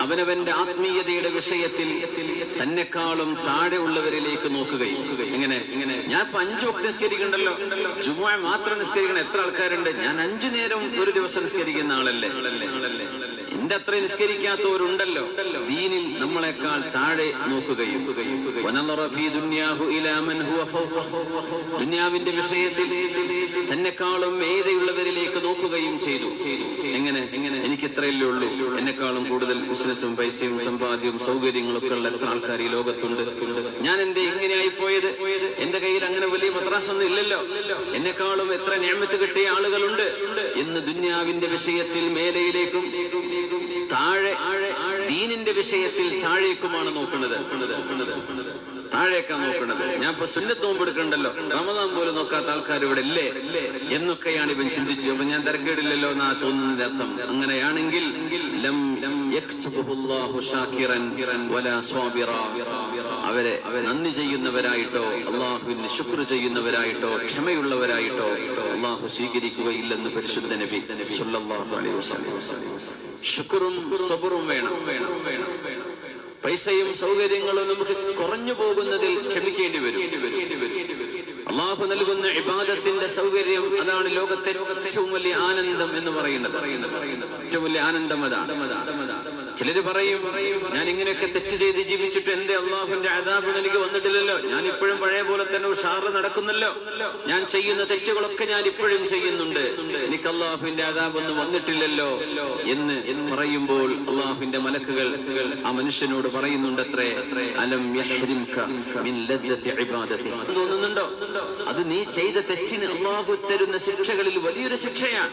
അവനവന്റെ ആത്മീയതയുടെ വിഷയത്തിൽ തന്നെക്കാളും താഴെ ഉള്ളവരിലേക്ക് നോക്കുകയും. എങ്ങനെ ഇങ്ങനെ. ഞാൻ ഇപ്പൊ അഞ്ചു വക്ത നിസ്കരിക്കണ്ടല്ലോ? ജുമുഅ മാത്രം നിസ്കരിക്കണം എത്ര ആൾക്കാരുണ്ട്? ഞാൻ അഞ്ചു നേരം ഒരു ദിവസം നിസ്കരിക്കുന്ന ആളല്ലേ? എന്റെ അത്ര നിസ്കരിക്കാത്തവരുണ്ടല്ലോ. ദീനിൽ നമ്മളെക്കാൾ താഴെ നോക്കുകയും. ദുന്യാവിന്റെ വിഷയത്തിൽ തന്നെക്കാളും മേധയുള്ളവരിലേക്ക് നോക്കുകയും ചെയ്തു. എങ്ങനെ? എങ്ങനെ? ഇത്രയല്ലേ ഉള്ളൂ. എന്നെക്കാളും കൂടുതൽ ബിസിനസ്സും പൈസയും സമ്പാദ്യവും സൗകര്യങ്ങളും ഒക്കെ ഉള്ള എത്ര ആൾക്കാർ ഈ ലോകത്തുണ്ട്. ഞാൻ എന്റെ ഇങ്ങനെയായി പോയത് എന്റെ കയ്യിൽ അങ്ങനെ വലിയ പത്രാസൊന്നും ഇല്ലല്ലോ. എന്നെക്കാളും എത്ര ഞാമത്ത് കിട്ടിയ ആളുകളുണ്ട്. എന്ന് ദുന്യാവിന്റെ വിഷയത്തിൽ മേലയിലേക്കും താഴെ ദീനിന്റെ വിഷയത്തിൽ താഴേക്കുമാണ് നോക്കുന്നത്. താഴേക്കാണ് നോക്കുന്നത്. ഞാൻ ഇപ്പൊ സുന്നത്ത് നോമ്പ് എടുക്കണ്ടല്ലോ. റമദാൻ പോലും നോക്കാത്ത ആൾക്കാർ ഇവിടെ ഇല്ലേ? എന്നൊക്കെയാണ് ഇവൻ ചിന്തിച്ചു അപ്പൊ ഞാൻ തിരക്കേടില്ലല്ലോ എന്നാ തോന്നുന്നതിന്റെ അർത്ഥം. അങ്ങനെയാണെങ്കിൽ. അവരെ നന്ദി ചെയ്യുന്നവരായിട്ടോ അള്ളാഹുവിന് ശുക്ർ ചെയ്യുന്നവരായിട്ടോ ക്ഷമയുള്ളവരായിട്ടോ അള്ളാഹു സ്വീകരിക്കുകയില്ലെന്ന് പരിശുദ്ധ നബി സല്ലല്ലാഹു അലൈഹി ശുക്റും വേണം. പൈസയും സൗകര്യങ്ങളും നമുക്ക് കുറഞ്ഞു പോകുന്നതിൽ ക്ഷമിക്കേണ്ടി വരും. അള്ളാഹു നൽകുന്ന ഇബാദത്തിന്റെ സൗകര്യം അതാണ് ലോകത്തെ ഏറ്റവും വലിയ ആനന്ദം എന്ന് പറയുന്നത്. ഏറ്റവും വലിയ ആനന്ദം അതാണ്. ചിലര് പറയും ഞാൻ ഇങ്ങനെയൊക്കെ തെറ്റ് ചെയ്ത് ജീവിച്ചിട്ട് എന്റെ അള്ളാഹുവിന്റെ അതാബ് എനിക്ക് വന്നിട്ടില്ലല്ലോ. ഞാൻ ഇപ്പോഴും പഴയ പോലെ തന്നെ ഉഷാറ് നടക്കുന്നല്ലോ. ഞാൻ ചെയ്യുന്ന തെറ്റുകളൊക്കെ ഞാൻ ഇപ്പോഴും ചെയ്യുന്നുണ്ട്. എനിക്ക് അള്ളാഹുവിന്റെ അതാബ് ഒന്നും വന്നിട്ടില്ലല്ലോ എന്ന് പറയുമ്പോൾ അള്ളാഹുവിന്റെ മലക്കുകൾ ആ മനുഷ്യനോട് പറയുന്നുണ്ട് അത്രേ തോന്നുന്നുണ്ടോ? അത് നീ ചെയ്ത തെറ്റിന് അള്ളാഹു തരുന്ന ശിക്ഷകളിൽ വലിയൊരു ശിക്ഷയാണ്.